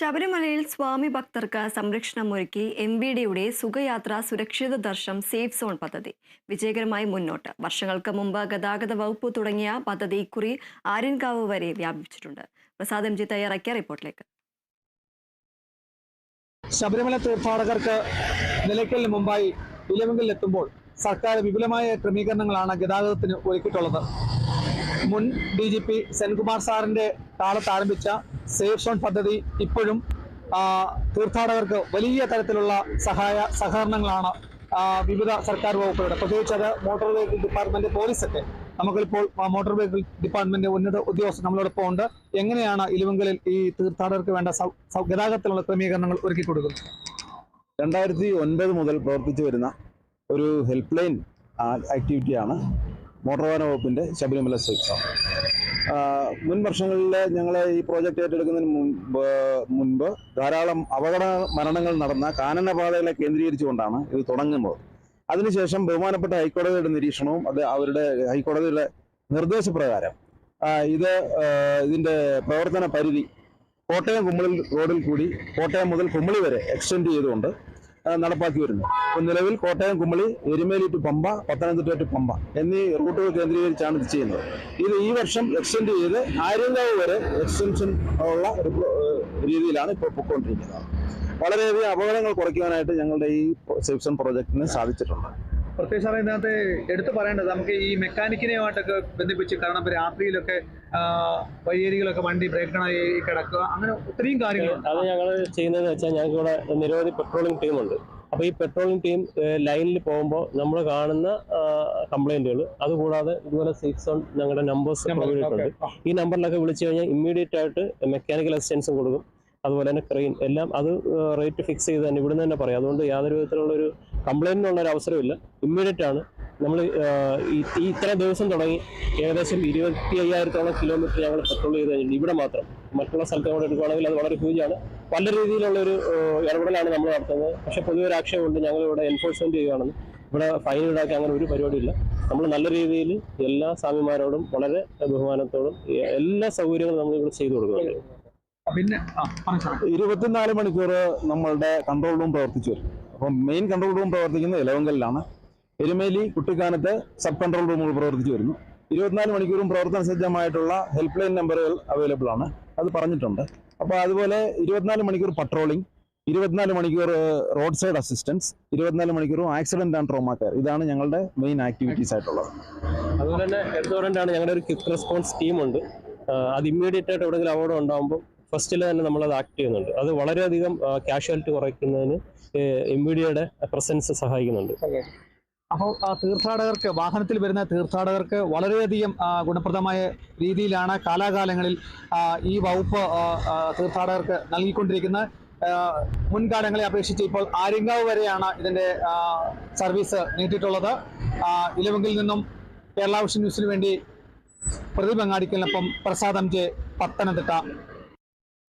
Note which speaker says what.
Speaker 1: ശബരിമലയിൽ സ്വാമി ഭക്തർക്ക് സംരക്ഷണമൊരുക്കി M V ഡിയുടെ സുഖയാത്ര സുരക്ഷിത ദർശനം സേഫ് സോൺ പദ്ധതി. വിജയകരമായി മുന്നോട്ട്. വർഷങ്ങൾക്ക് മുമ്പ് ഗതാഗത വകുപ്പ് തുടങ്ങിയ പദ്ധതി ഇക്കുറി ആര്യൻകാവ് വരെ വ്യാപിച്ചിട്ടുണ്ട് പ്രസാദ് എം ജി തയ്യാറാക്കിയ റിപ്പോർട്ടിലേക്ക്.
Speaker 2: ശബരിമല തീർത്ഥാടകർക്ക് നിലയ്ക്കലിന് മുമ്പായി ഇലവെങ്കിലെത്തുമ്പോൾ സർക്കാർ വിപുലമായ ക്രമീകരണങ്ങളാണ് ഗതാഗതത്തിന് ഒരുക്കിയിട്ടുള്ളത്. മുൻ ഡി ജി പി സെൻകുമാർ സാറിന്റെ കാലത്ത് ആരംഭിച്ച സേഫ് സോൺ പദ്ധതി ഇപ്പോഴും തീർത്ഥാടകർക്ക് വലിയ തരത്തിലുള്ള സഹായ സഹകരണങ്ങളാണ് വിവിധ സർക്കാർ വകുപ്പുകളുടെ. പ്രത്യേകിച്ച് അത് മോട്ടോർ വെഹിക്കിൾ ഡിപ്പാർട്ട്മെന്റ് പോലീസൊക്കെ നമുക്കിപ്പോൾ മോട്ടോർ വെഹിക്കിൾ ഡിപ്പാർട്ട്മെന്റ് ഉന്നത ഉദ്യോഗസ്ഥർ നമ്മളോടൊപ്പം ഉണ്ട്. എങ്ങനെയാണ് ഇലുവെങ്കലിൽ ഈ തീർത്ഥാടകർക്ക് വേണ്ട സൗ- ക്രമീകരണങ്ങൾ ഒരുക്കി കൊടുക്കുന്നത്?
Speaker 3: രണ്ടായിരത്തി ഒൻപത് മുതൽ പ്രവർത്തിച്ചു വരുന്ന ഒരു ഹെൽപ്പ് ലൈൻ ആക്ടിവിറ്റിയാണ് മോട്ടോർ വാഹന വകുപ്പിന്റെ ശബരിമല ആണ് മുൻ വർഷങ്ങളിൽ ഞങ്ങൾ ഈ പ്രോജക്റ്റ് ഏറ്റെടുക്കുന്നതിന് മുൻപ് മുൻപ് ധാരാളം അപകട മരണങ്ങൾ നടന്ന കാനനപാതകളെ കേന്ദ്രീകരിച്ചുകൊണ്ടാണ് ഇത് തുടങ്ങുന്നത്. അതിനുശേഷം ബഹുമാനപ്പെട്ട ഹൈക്കോടതിയുടെ നിരീക്ഷണവും അത് അവരുടെ ഹൈക്കോടതിയുടെ നിർദ്ദേശപ്രകാരം ഇത് ഇതിന്റെ പ്രവർത്തന പരിധി കോട്ടയം കുമ്മളിൽ റോഡിൽ കൂടി കോട്ടയം മുതൽ കുമ്മളി വരെ എക്സ്റ്റെൻഡ് ചെയ്തുകൊണ്ട് നടപ്പാക്കി വരുന്നു അപ്പോൾ നിലവിൽ കോട്ടയം കുമ്പളി എരുമേലി ടു പമ്പ പത്തനംതിട്ട ടു പമ്പ എന്നീ റൂട്ടുകൾ കേന്ദ്രീകരിച്ചാണ് ഇത് ചെയ്യുന്നത്. ഇത് ഈ വർഷം എക്സ്റ്റെൻഡ് ചെയ്ത് ആര്യങ്കാവ് വരെ എക്സ്റ്റൻഷൻ ഉള്ള രീതിയിലാണ് ഇപ്പോൾ പൊക്കോണ്ടിരിക്കുന്നത്. വളരെയധികം അപകടങ്ങൾ കുറയ്ക്കുവാനായിട്ട് ഞങ്ങളുടെ ഈ സേഫ്സൺ പ്രോജക്റ്റിന് സാധിച്ചിട്ടുണ്ട്.
Speaker 2: പ്രത്യേകിച്ച് സാറേ ഇതിനകത്ത് എടുത്തു പറയേണ്ടത് നമുക്ക് ഈ മെക്കാനിക്കിനെയുമായിട്ടൊക്കെ ബന്ധിപ്പിച്ച് കാരണം ഇപ്പൊ രാത്രിയിലൊക്കെ വഴിയേരികളൊക്കെ വണ്ടി ബ്രേക്ക് ഡൗൺ ആയി കിടക്കുക അങ്ങനെ ഒത്തിരിയും കാര്യങ്ങളുണ്ട്.
Speaker 4: അത് ഞങ്ങൾ ചെയ്യുന്നതെന്ന് വെച്ചാൽ ഞങ്ങൾക്ക് ഇവിടെ നിരവധി പെട്രോളിംഗ് ടീമുണ്ട്. അപ്പോൾ ഈ പെട്രോളിംഗ് ടീം ലൈനിൽ പോകുമ്പോൾ നമ്മൾ കാണുന്ന കംപ്ലൈന്റുകൾ അതുകൂടാതെ ഇതുപോലെ സിക്സ് സോൺ ഞങ്ങളുടെ നമ്പേഴ്സ് പ്രൊവൈഡ് ഈ നമ്പറിലൊക്കെ വിളിച്ചു കഴിഞ്ഞാൽ ഇമ്മീഡിയറ്റ് ആയിട്ട് മെക്കാനിക്കൽ അസിസ്റ്റൻസ് കൊടുക്കും. അതുപോലെ തന്നെ ക്രെയിൻ എല്ലാം അത് റേറ്റ് ഫിക്സ് ചെയ്ത് തന്നെ ഇവിടുന്ന് തന്നെ പറയാം. അതുകൊണ്ട് യാതൊരു വിധത്തിലുള്ള ഒരു കംപ്ലൈന്റിനുള്ള ഒരു അവസരമില്ല ഇമ്മീഡിയറ്റ് ആണ് നമ്മൾ ഈ ഇത്ര ദിവസം തുടങ്ങി ഏകദേശം ഇരുപത്തി അയ്യായിരത്തോളം കിലോമീറ്റർ ഞങ്ങൾ പെട്രോൾ ചെയ്ത് കഴിഞ്ഞിട്ടുണ്ട്. ഇവിടെ മാത്രം. മറ്റുള്ള സ്ഥലത്ത് കൂടെ എടുക്കുകയാണെങ്കിൽ അത് വളരെ ഹ്യൂജാണ് പല രീതിയിലുള്ള ഒരു ഇടപെടലാണ് നമ്മൾ നടത്തുന്നത്. പക്ഷേ പൊതുവെ ഒരു ആക്ഷേപമുണ്ട് ഞങ്ങൾ ഇവിടെ എൻഫോഴ്സ്മെന്റ് ചെയ്യുകയാണെന്ന്. ഇവിടെ ഫൈൻ ഈടാക്കി അങ്ങനെ ഒരു പരിപാടിയില്ല. നമ്മൾ നല്ല രീതിയിൽ എല്ലാ സ്വാമിമാരോടും വളരെ ബഹുമാനത്തോടും എല്ലാ സൗകര്യങ്ങളും നമ്മൾ ഇവിടെ ചെയ്തു കൊടുക്കുന്നുണ്ട്.
Speaker 2: പിന്നെ
Speaker 3: ഇരുപത്തിനാല് മണിക്കൂർ നമ്മളുടെ കൺട്രോൾ റൂം പ്രവർത്തിച്ചു. വരും അപ്പം മെയിൻ കൺട്രോൾ റൂം പ്രവർത്തിക്കുന്നത് ഇലവങ്കലിലാണ്. എരുമേലി കുട്ടിക്കാനത്ത് സബ് കൺട്രോൾ റൂമുകൾ പ്രവർത്തിച്ചു വരുന്നു. ഇരുപത്തിനാല് മണിക്കൂറും പ്രവർത്തന സജ്ജമായിട്ടുള്ള ഹെൽപ്പ് ലൈൻ നമ്പറുകൾ അവൈലബിൾ ആണ്. അത് പറഞ്ഞിട്ടുണ്ട്. അപ്പോൾ അതുപോലെ ഇരുപത്തിനാല് മണിക്കൂർ പട്രോളിംഗ് ഇരുപത്തിനാല് മണിക്കൂർ റോഡ് സൈഡ് അസിസ്റ്റൻസ് ഇരുപത്തിനാല് മണിക്കൂറും ആക്സിഡന്റ് ആൻഡ് ട്രോമാ കെയർ ഇതാണ് ഞങ്ങളുടെ മെയിൻ ആക്ടിവിറ്റീസ് ആയിട്ടുള്ളത്.
Speaker 4: അതുപോലെ തന്നെ എടുത്തു ആണ് ഞങ്ങളുടെ ഒരു ക്വിക്ക് റെസ്പോൺസ് ടീമുണ്ട് അത് ഇമ്മീഡിയറ്റ് ആയിട്ട് എവിടെയെങ്കിലും അപകടം ഉണ്ടാകുമ്പോൾ ഫസ്റ്റിൽ തന്നെ നമ്മൾ അത് ആക്ട് ചെയ്യുന്നുണ്ട്. അത് വളരെയധികം കാഷ്വാലിറ്റി കുറയ്ക്കുന്നതിന് എം ബി ഡിയുടെ പ്രസൻസ് സഹായിക്കുന്നുണ്ട്.
Speaker 2: അപ്പോൾ തീർത്ഥാടകർക്ക് വാഹനത്തിൽ വരുന്ന തീർത്ഥാടകർക്ക് വളരെയധികം ഗുണപ്രദമായ രീതിയിലാണ് കാലാകാലങ്ങളിൽ ഈ വകുപ്പ് തീർത്ഥാടകർക്ക് നൽകിക്കൊണ്ടിരിക്കുന്നത് മുൻകാലങ്ങളെ അപേക്ഷിച്ച് ഇപ്പോൾ ആര്യങ്കാവ് വരെയാണ് ഇതിന്റെ സർവീസ് നീട്ടിയിട്ടുള്ളത്. ഇലവെങ്കിൽ നിന്നും കേരള വിഷൻ ന്യൂസിന് വേണ്ടി പ്രതിപങ്ങാടിക്കലിനൊപ്പം പ്രസാദം ജെ പത്തനംതിട്ട